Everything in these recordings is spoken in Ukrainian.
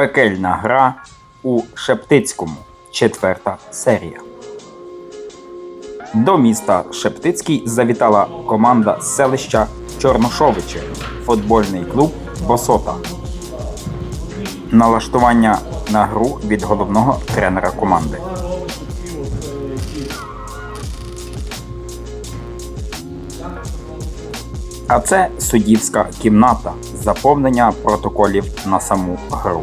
Пекельна гра у Шептицькому. Четверта серія. До міста Шептицький завітала команда з селища Чорношовичі, футбольний клуб Босота. Налаштування на гру від головного тренера команди. А це суддівська кімната заповнення протоколів на саму гру.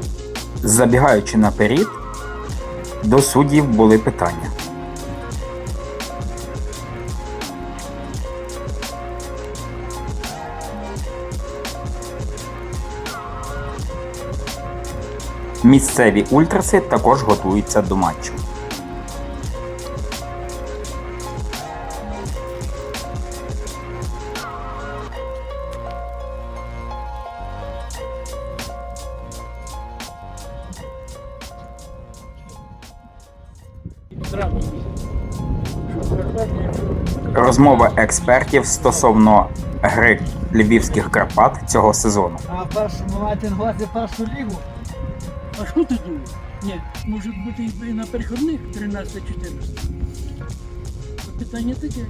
Забігаючи наперед, до суддів були питання. Місцеві ультраси також готуються до матчу. Розмова експертів стосовно гри львівських Карпат цього сезону. А першому маєте назвати першу лігу? А що ти думаєш? Ні, може бути і на переходних 13-14. Питання таке.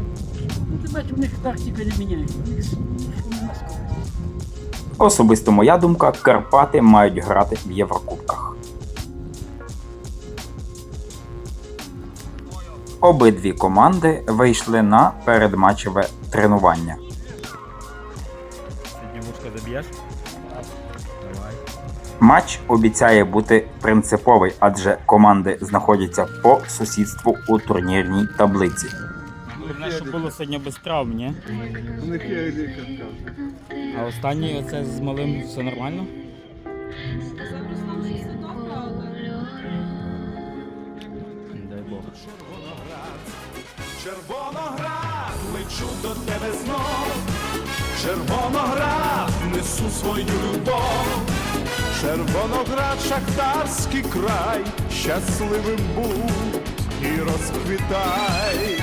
Ну, ти бачиш, у них тактика не міняється. У них. Особисто моя думка, Карпати мають грати в Єврокубках. Обидві команди вийшли на передматчеве тренування. Матч обіцяє бути принциповий, адже команди знаходяться по сусідству у турнірній таблиці. Головне, що було сьогодні без травм, ні? А останній оце з малим все нормально? Червоноград, лечу до тебе знов. Червоноград, несу свою любов. Червоноград, шахтарський край, щасливим будь і розквітай.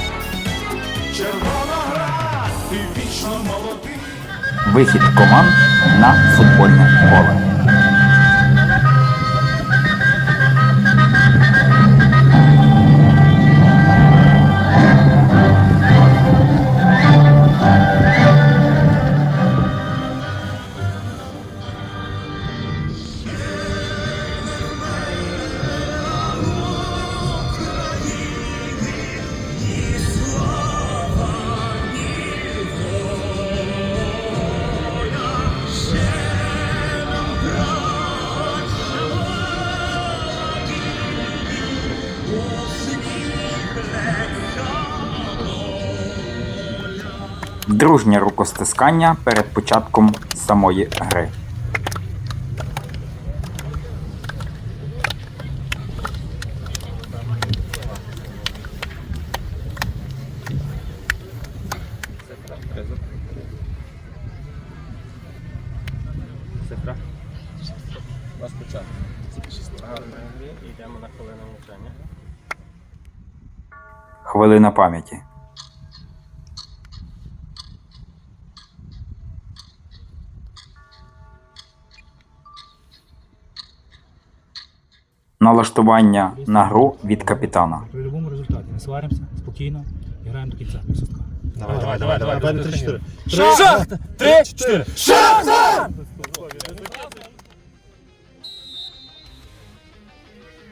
Червоноград, ти вічно молодий. Вихід команд на футбольне поле. Дружнє рукостискання перед початком самої гри. І йдемо на хвилину мовчання. Хвилина пам'яті. Налаштування на гру від капітана. При будь-якому результаті не сваримося, спокійно і граємо до кінця. Давай, давай, давай, давай. Давай на 3-4. Три, чотири.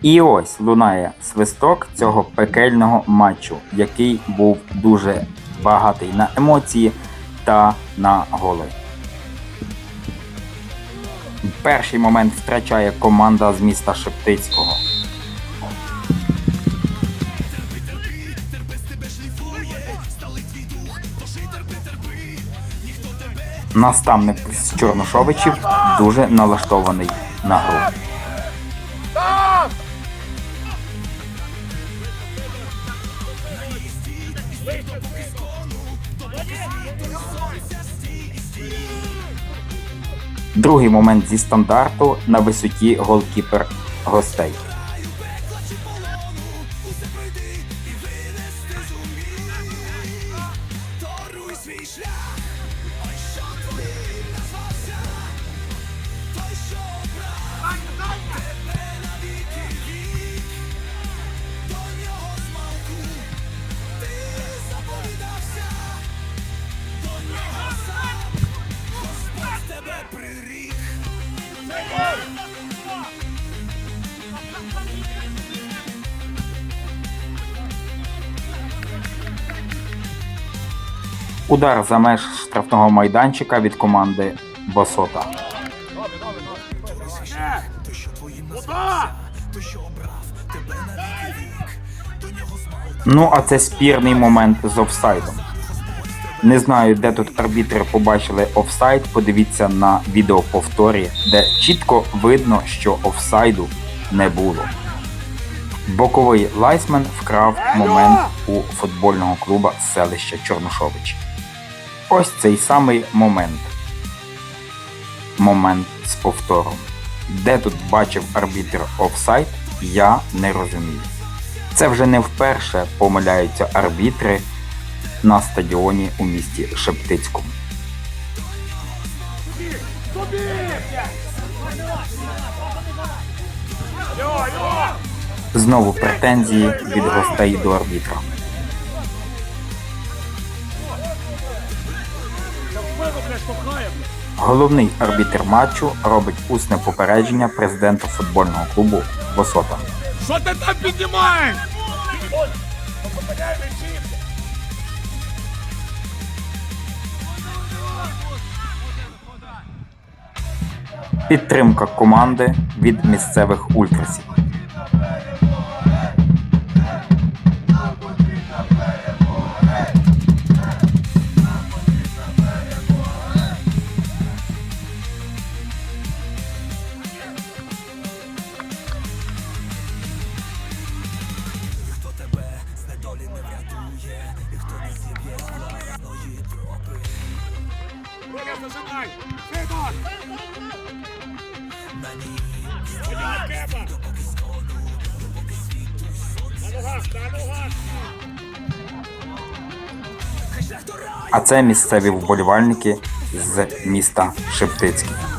І ось лунає свисток цього пекельного матчу, який був дуже багатий на емоції та на голи. Перший момент втрачає команда з міста Шептицького. Наставник з Чорношовичів дуже налаштований на гру. Другий момент зі стандарту на висоті голкіпер гостей. Удар за меж штрафного майданчика від команди Босота. Ну, а це спірний момент з офсайдом. Не знаю, де тут арбітри побачили офсайд. Подивіться на відеоповторі, де чітко видно, що офсайду не було. Боковий лайсмен вкрав момент у футбольного клуба селища Чорнушович. Ось цей самий момент. Момент з повтором. Де тут бачив арбітр офсайд, я не розумію. Це вже не вперше помиляються арбітри на стадіоні у місті Шептицькому. Знову претензії від гостей до арбітра. Головний арбітр матчу робить усне попередження президенту футбольного клубу Босота. Що ти там піднімаєш? Підтримка команди від місцевих ультрасів. А це місцеві вболівальники з міста Шептицький.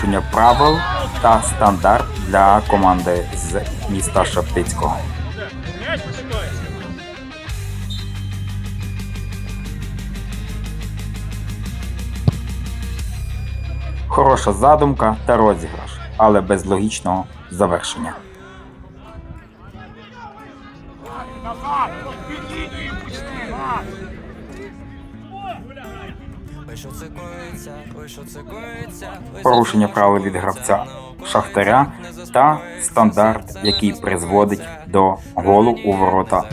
Порушення правил та стандарт для команди з міста Шептицького. Хороша задумка та розіграш, але без логічного завершення. Порушення правил від гравця Шахтаря та стандарт, який призводить до голу у ворота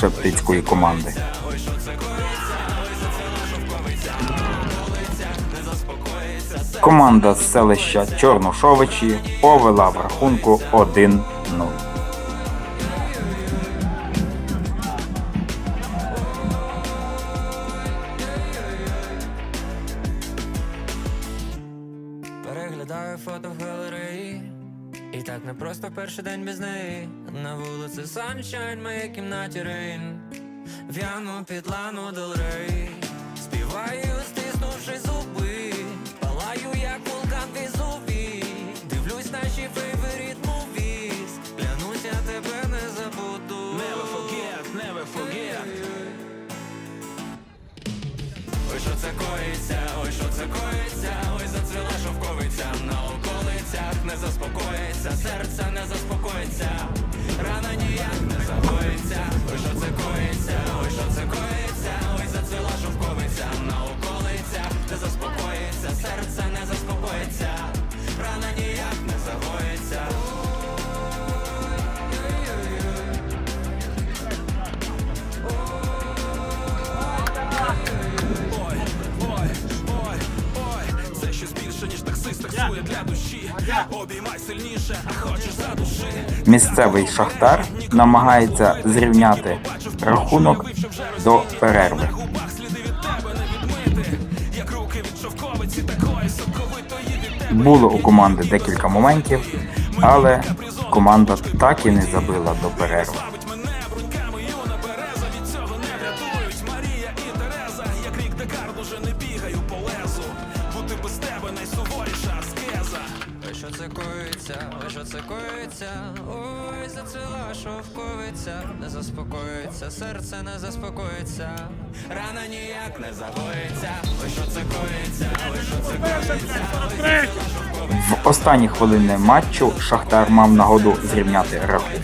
Шептицької команди. Команда з селища Чорношовичі повела в рахунку 1-0. Перший день без неї. На вулиці Sunshine, моїй кімнаті Рейн. В'яну під лану Rey Співаю, стиснувши зуби. Палаю, як вулкан Везувій Дивлюсь наші favorite movies Клянусь, я тебе не забуду. Never forget, never forget. Ой, що це коїться, ой, що це коїться, ой, зацвіла шовковиця на околицях не заспокоїться, серце не заспокоїться, рана ніяк не загоїться, ой, що це коїться, ой, що це коїться, ой, за шовковиця на Місцевий шахтар намагається зрівняти рахунок до перерви. Було у команди декілька моментів, але команда так і не забила до перерви. Бути без тебе найсуворіша аскеза коїться, ой, що це коїться, ой, зацвіла шовковиця, не заспокоїться, серце не заспокоїться, рана ніяк не загоїться, ой, що це коїться, ой, що це коїться, ой, В останні хвилини матчу Шахтар мав нагоду зрівняти рахунок.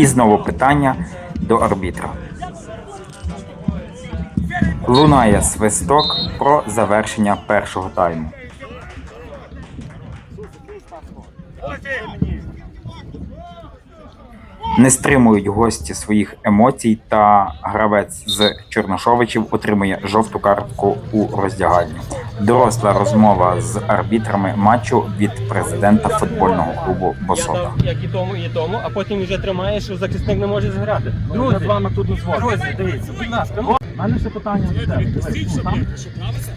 І знову питання до арбітра. Лунає свисток про завершення першого тайму. Не стримують гості своїх емоцій, та гравець з Чорношовичів отримує жовту картку у роздягальні. Доросла розмова з арбітрами матчу від президента футбольного клубу Босота. Як і тому, і тому, а потім вже тримаєш, що захисник не може зіграти. Друзі, з вами тут не Друзі, дивіться, будь ласка, ну, У мене ще питання ну,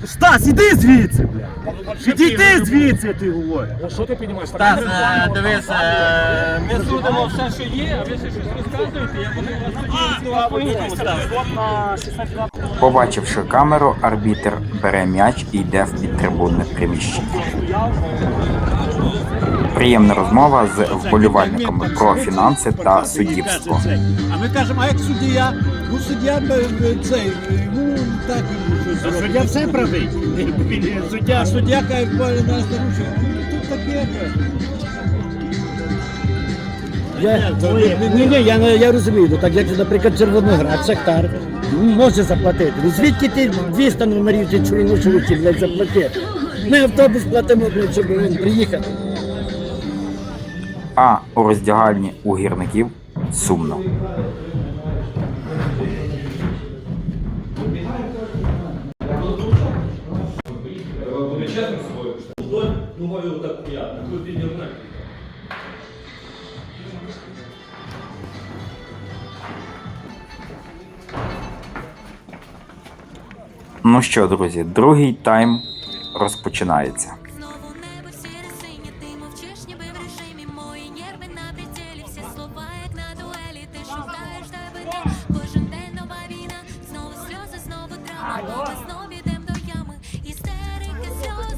Стас, іди звідси, бля! Підійди звідси, ти говорю. Ну, Що ти піднімаєш? Стас, е, дивись, е, ми судимо все, що є, а ви ще щось розказуєте, я буду вас тоді по-іншому ставити. На 16 Побачивши камеру, арбітр бере м'яч і йде в підтрибунне приміщення. Приємна розмова з вболівальниками про фінанси та суддівство. А ми кажемо, а як суддя? Ну суддя б- б- цей, йому так йому щось зробить. Я все правий. Суддя, суддя каже, поле нас нарушує. Ну тут таке. Я, ні, ні, я, я розумію, ну, так як, наприклад, Червоноград, Шахтар, ну, може заплатити. Ну, звідки ти 200 номерів чи Чорношовичів, блядь, заплатити? Ми автобус платимо, блядь, щоб він приїхати. А у роздягальні у гірників сумно. Ну небо сіре синє, ти мовчиш, ніби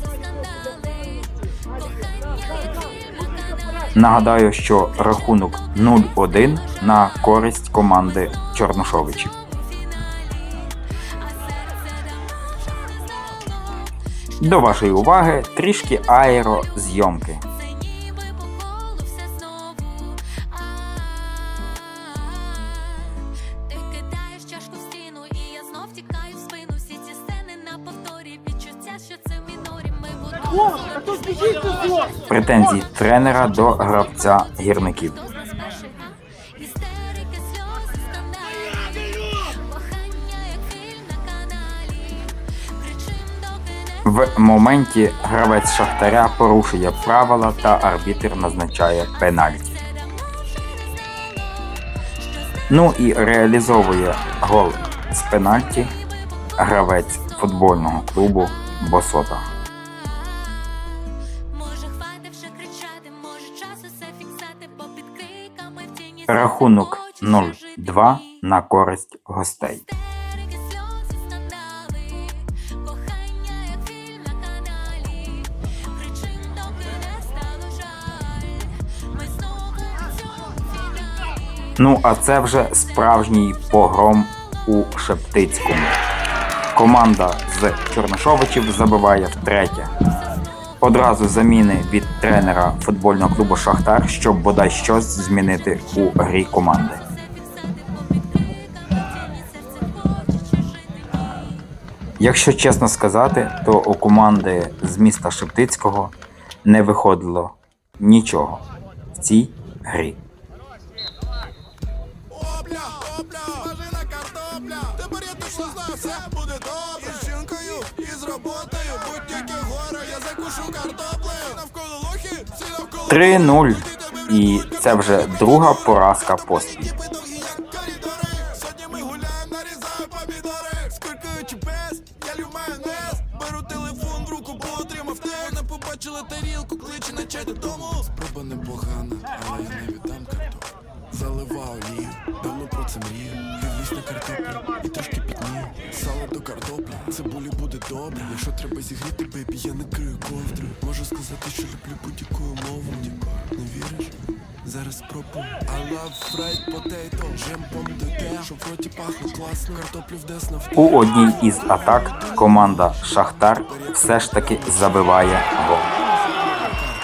скандали, кохання, як фільм на каналі. Нагадаю, що рахунок 0-1 на користь команди Чорношовичів. Це в мінорі. Ми будемо Претензії тренера до гравця гірників. В моменті гравець Шахтаря порушує правила та арбітр назначає пенальті. Ну і реалізовує гол з пенальті гравець футбольного клубу Босота. Рахунок захочеться жити 0-2 на користь гостей. Ну а це вже справжній погром у Шептицькому. Команда з Чорношовичів забиває втретє. Одразу заміни від тренера футбольного клубу Шахтар, щоб бодай щось змінити у грі команди. Якщо чесно сказати, то у команди з міста Шептицького не виходило нічого в цій грі. все буде добре з жінкою, і з роботою, будь тільки горе, я закушу картоплею. Навколо лохи, всі навколо 3-0. І це вже друга поразка поспіль. Побачила тарілку, кличе на чай додому. Спроба непогана, але не віддам. Заливав олію, давно про це мрію. Дивлюсь на картоплю і трошки цибулі буде добре. Якщо треба зігріти, бейбі, я накрию ковдру. Можу сказати, що люблю будь-яку мову. Не віриш? Зараз спробую I love fried potato Джемпом де щоб в роті пахло класно Картоплю вдес на У одній із атак команда Шахтар все ж таки забиває гол.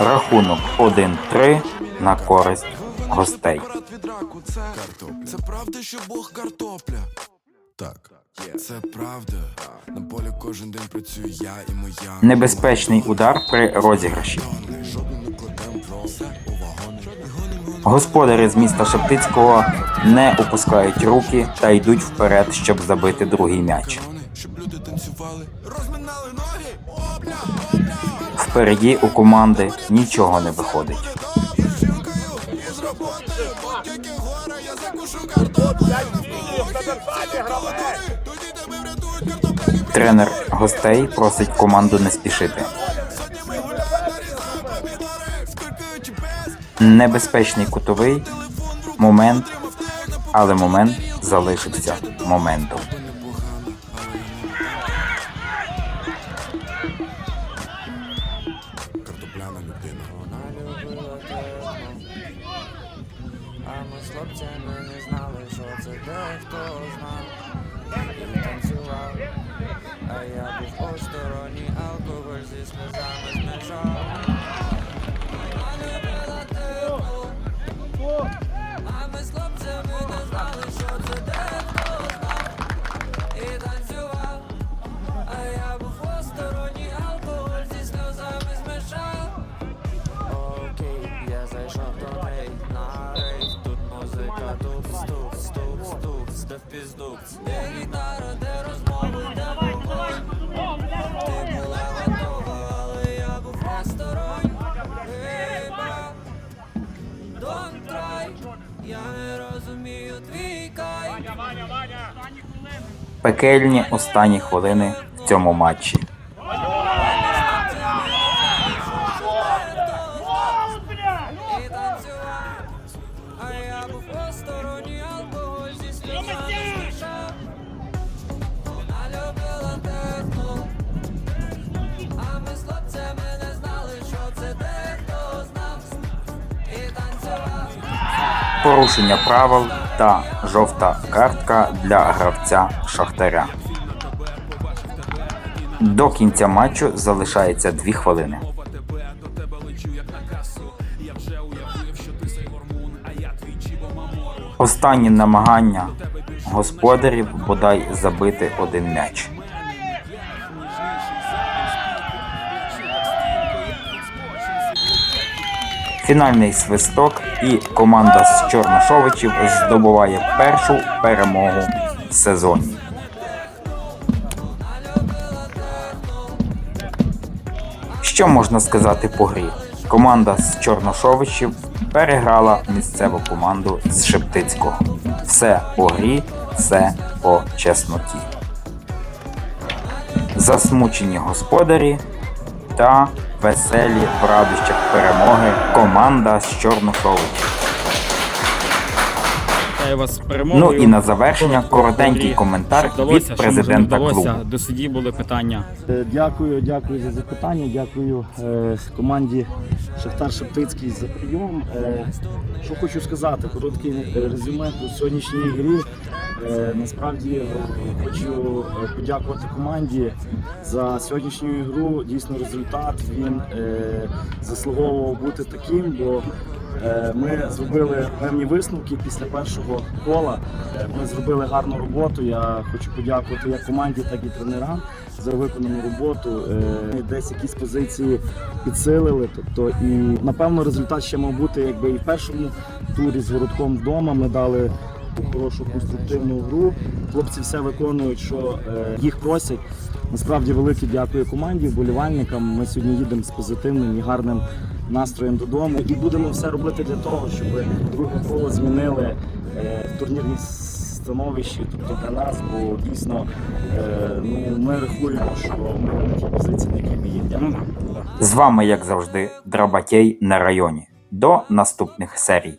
Рахунок 1-3 на користь гостей. Це. Це правда, що Бог картопля? Так, це правда. На полі кожен день працюю я і моя. Небезпечний удар при розіграші. Господарі з міста Шептицького не опускають руки та йдуть вперед, щоб забити другий м'яч. Корони, щоб люди танцювали, розминали ноги. Опля, опля. Впереді у команди нічого не виходить. Тренер гостей просить команду не спішити. Небезпечний кутовий момент, але момент залишився моментом. Що це дехто знав І танцював Порушення правил та жовта картка для гравця Шахтаря. До кінця матчу залишається 2 хвилини. Останні намагання господарів бодай забити один м'яч. Фінальний свисток і команда з Чорношовичів здобуває першу перемогу в сезоні. Що можна сказати по грі? Команда з Чорношовичів переграла місцеву команду з Шептицького. Все по грі, все по чесноті. Засмучені господарі та веселі в радощах перемоги команда з Чорношовичів. Вітаю вас з Ну і на завершення коротенький коментар від президента клубу. До судді були питання. Е, Дякую, дякую за запитання. Дякую е, команді Шахтар Шептицький за прийом. Е, що хочу сказати, коротке е, резюме по сьогоднішній грі. Е, насправді хочу подякувати команді за сьогоднішню ігру. Дійсно, результат він е, заслуговував бути таким, бо Ми зробили певні висновки після першого кола. Е, Ми зробили гарну роботу. Я хочу подякувати як команді, так і тренерам за виконану роботу. Е, Ми Десь якісь позиції підсилили. Тобто, і напевно результат ще мав бути, якби і в першому турі з городком вдома. Ми дали хорошу конструктивну гру. Хлопці все виконують, що е, їх просять. Насправді велике дякую команді, вболівальникам. Ми сьогодні їдемо з позитивним і гарним настроєм додому. І будемо все робити для того, щоб друге коло змінили е, в турнірній становищі, тобто для нас, бо дійсно е, ну, ми рахуємо, що ми на тій позиції, на якій ми є. Дякую. З вами, як завжди, Драбатєй на районі. До наступних серій.